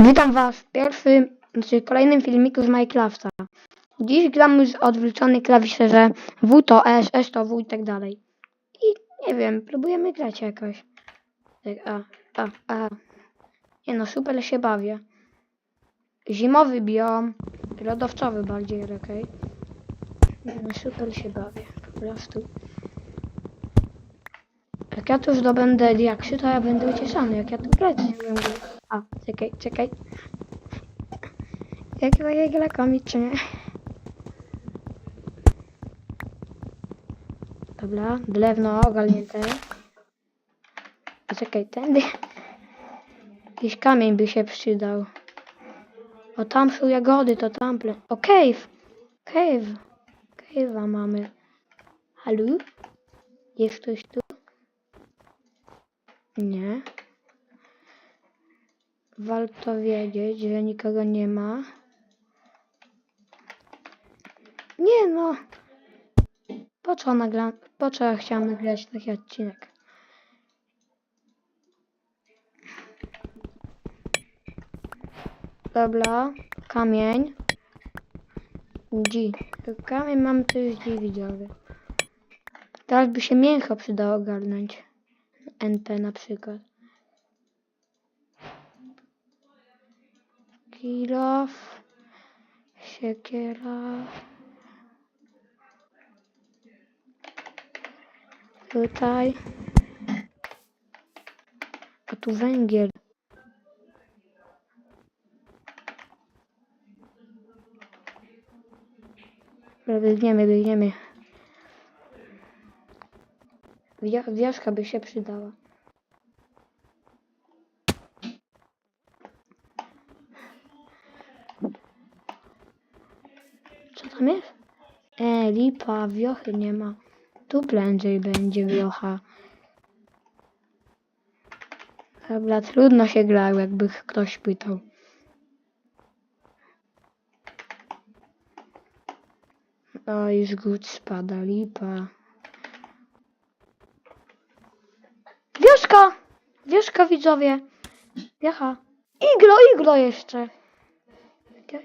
Witam Was w pierwszym, znaczy kolejnym filmiku z Minecrafta. Dziś gramy z odwróconej klawiszerze W to S, S to W i tak dalej. I nie wiem, próbujemy grać jakoś. Tak, a, a, a. Nie no, super się bawię. Zimowy biom, lodowcowy bardziej, okej. Nie no, super się bawię, po prostu. Jak ja tu już dobędę diaksy, to ja będę ucieszony, jak ja tu grać nie wiem. A, czekaj, czekaj. Jak gra komić, czy nie? Dobra, drewno ogarnięte. A czekaj, tędy. Jakiś kamień by się przydał. O, tam są jagody, to tam. ple- O, cave! Cave! Cave'a mamy. Halo? Jest ktoś tu? Nie. Warto wiedzieć, że nikogo nie ma. Nie no. Po co nagra... Po co ja chciałam nagrać taki odcinek? Dobra, kamień. G. Kamień mam już G widzowie. Teraz by się mięcho przydało ogarnąć. NP na przykład. Kilof. Siekiera. Tutaj. A tu węgiel. Biegniemy, biegniemy. Wia- Wieszka by się przydała. Co tam jest? E, lipa, wiochy nie ma. Tu prędzej będzie wiocha. Dobra, trudno się grał, jakby ktoś pytał. O, już gód spada, lipa. Wioska! Wioska, widzowie! Wiocha. Iglo, iglo jeszcze!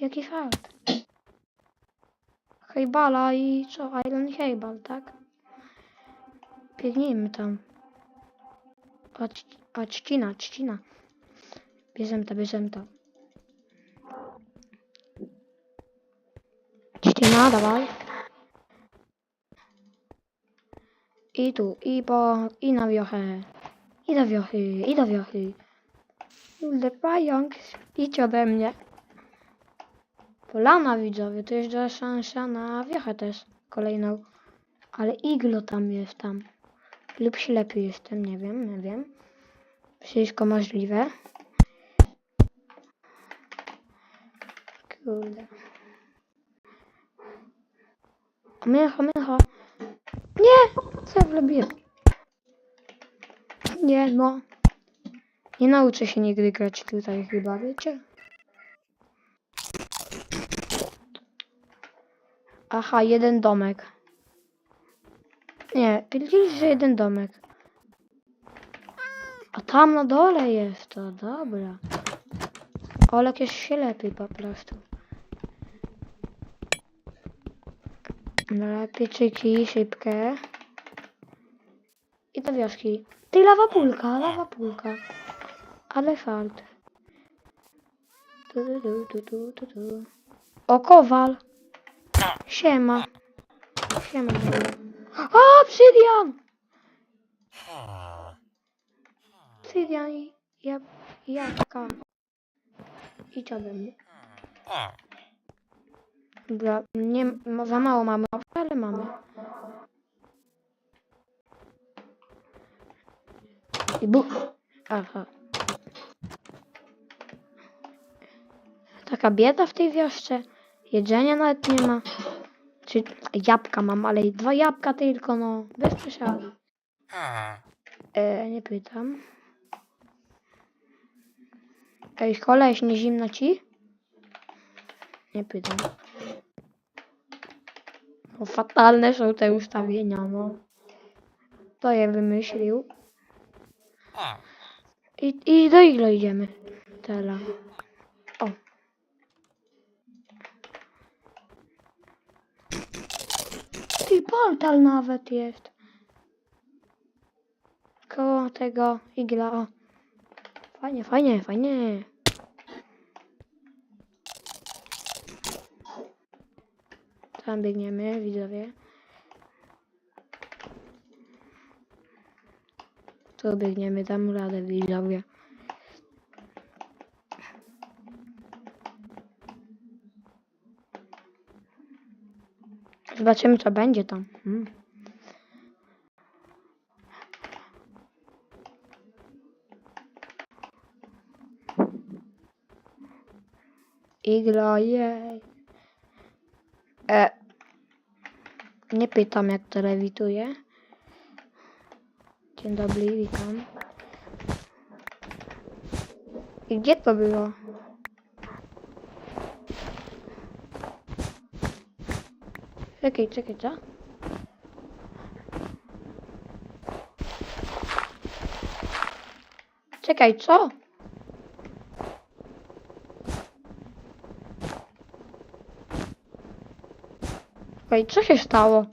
Jaki fart. Hejbala i co? Iron Hejbal, tak? Biegnijmy tam. Ć- o trzcina, trzcina. Bierzemy to, bierzemy to. Trzcina, dawaj. I tu, i po, i na wiochę. I do wiochy, i do wiochy. Kurde, pająk, idź ode mnie. Polana widzowie, to jest duża szansa na wiochę też kolejną. Ale iglo tam jest tam. Lub ślepy jestem, nie wiem, nie wiem. Wszystko możliwe. Kurde. O, Mięcho, mięcho. Nie! Co ja? Nie, no. Nie nauczę się nigdy grać tutaj chyba, wiecie? Aha, jeden domek. Nie, widzisz, że jeden domek. A tam na dole jest to, dobra. Olek jest się lepiej po prostu. Dobra, pieczyki, szybkę. I do wioski. Ty, lawa pulka, lawa pulka. Ale fart. Tu, tu, tu, tu, tu, tu. O, kowal. Siema. Siema. O, obsydian! Obsydian i jab jabłka. Idź ode mnie. Dobra, nie, ma- za mało mamy, ale mamy. I bu... Aha. Taka bieda w tej wiosce. Jedzenia nawet nie ma. Czy jabłka mam, ale dwa jabłka tylko, no. Bez przesady. E, nie pytam. Ej, koleś, nie zimno ci? Nie pytam. No, fatalne są te ustawienia, no. Kto je wymyślił? I, i do iglo idziemy. Teraz. Ty, portal nawet jest. Koło tego igla, o. Fajnie, fajnie, fajnie. Tam biegniemy, widzowie. Tu biegniemy, dam radę, widzowie. Zobaczymy, co będzie tam. Hmm. Iglo, jej. E, nie pytam, jak to lewituje. Dzień dobry, witam. I gdzie to było? Czekaj, czekaj, co? Czekaj, co? Czekaj, co się stało?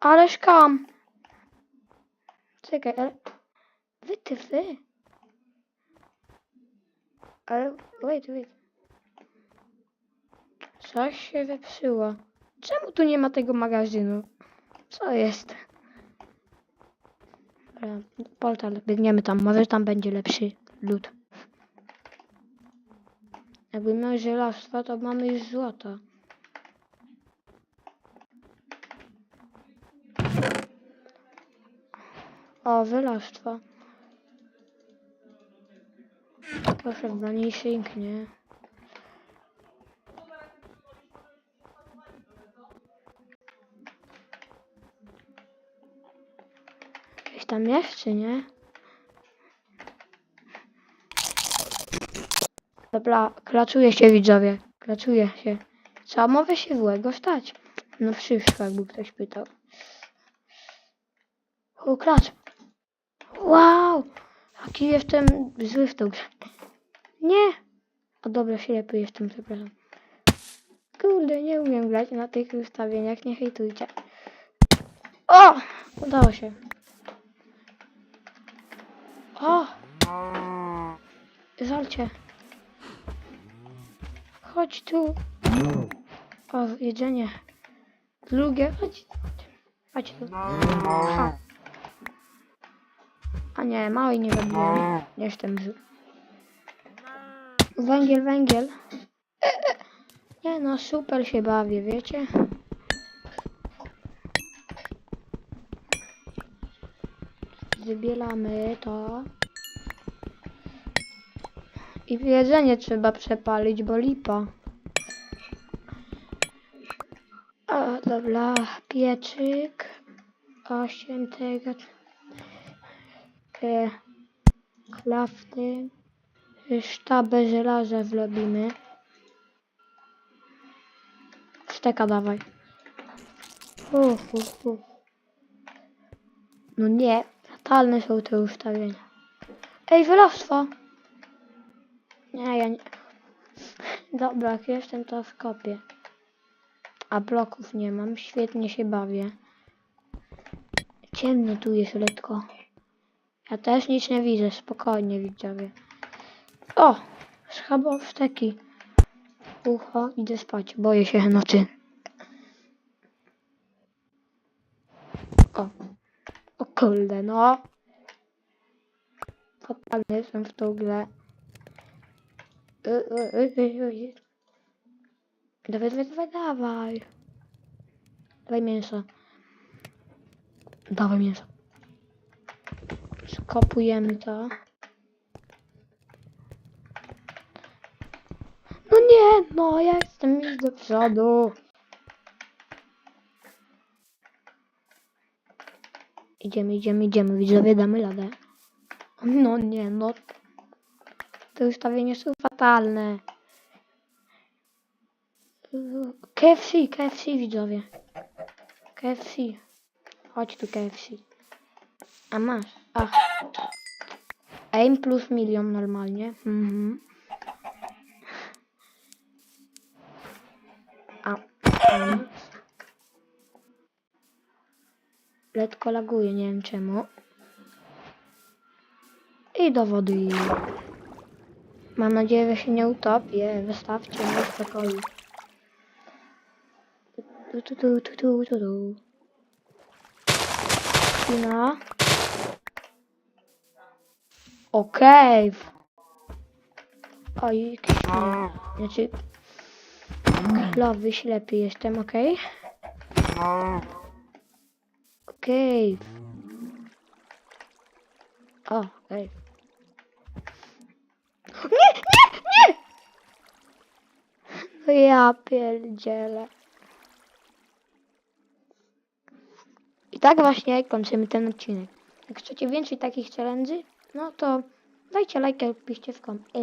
Ależ kam. Czekaj, ale... Wy, ty, wy. Ale, wait, wait. Coś się zepsuło. Czemu tu nie ma tego magazynu? Co jest? Portal, biegniemy tam. Może tam będzie lepszy lód. Jakby miał żelastwa, to mamy już złoto. O, żelastwo. Proszę, mniejszych, nie? Jakieś tam jest, czy nie? Dobra, klaczuje się widzowie. Klaczuje się. Co może się złego stać? No wszystko, jakby ktoś pytał. O, klacz. Wow! Jaki jestem zły w tą grę. Nie! O dobra, ślepy jestem, przepraszam. Kurde, nie umiem grać na tych ustawieniach, nie hejtujcie. O! Udało się. O! Żalcie. Chodź tu. O, jedzenie. Drugie. Chodź. Chodź tu. A nie, małej nie robiłem. Jestem zły. Węgiel, węgiel. E, e. Nie no, super się bawię, wiecie? Zbieramy to. I jedzenie trzeba przepalić, bo lipa. O, dobra, pieczyk. Osiem tego. Klafty. Sztabę żelaza zrobimy. Steka dawaj. No nie, fatalne są te ustawienia. Ej, wylostwo! Nie, ja nie... Dobra, jak jestem to w kopie. A bloków nie mam, świetnie się bawię. Ciemno tu jest lekko. Ja też nic nie widzę, spokojnie widzowie. O! Schabowsteki. Ucho, idę spać, boję się nocy. O. O kurde, no. Fatalny jestem w tą grę. Y, y, y. Dawaj, dawaj, dawaj, dawaj. Dawaj mięso. Dawaj mięso. Skopujemy to. No nie, no ja jestem już do przodu. Idziemy, idziemy, idziemy. Widzowie, damy radę. No nie, no. Te ustawienia są fatalne. KFC, KFC widzowie. KFC. Chodź tu KFC. A masz. Ach. Aim plus milion normalnie. Mhm. Letko laguje, nie wiem czemu. I do wody. Mam nadzieję, że się nie utopię. Wystawcie mnie w spokoju. Tu, tu, tu, tu, tu, tu, tu. Chwila. Okej. Oj, jakiś ślep. Znaczy... Klowy ślepy jestem, okej? Okej. O, okej. Nie, nie, nie! No ja pierdzielę. I tak właśnie kończymy ten odcinek. Jak chcecie więcej takich challenge'y, no to dajcie lajka, piszcie w kom.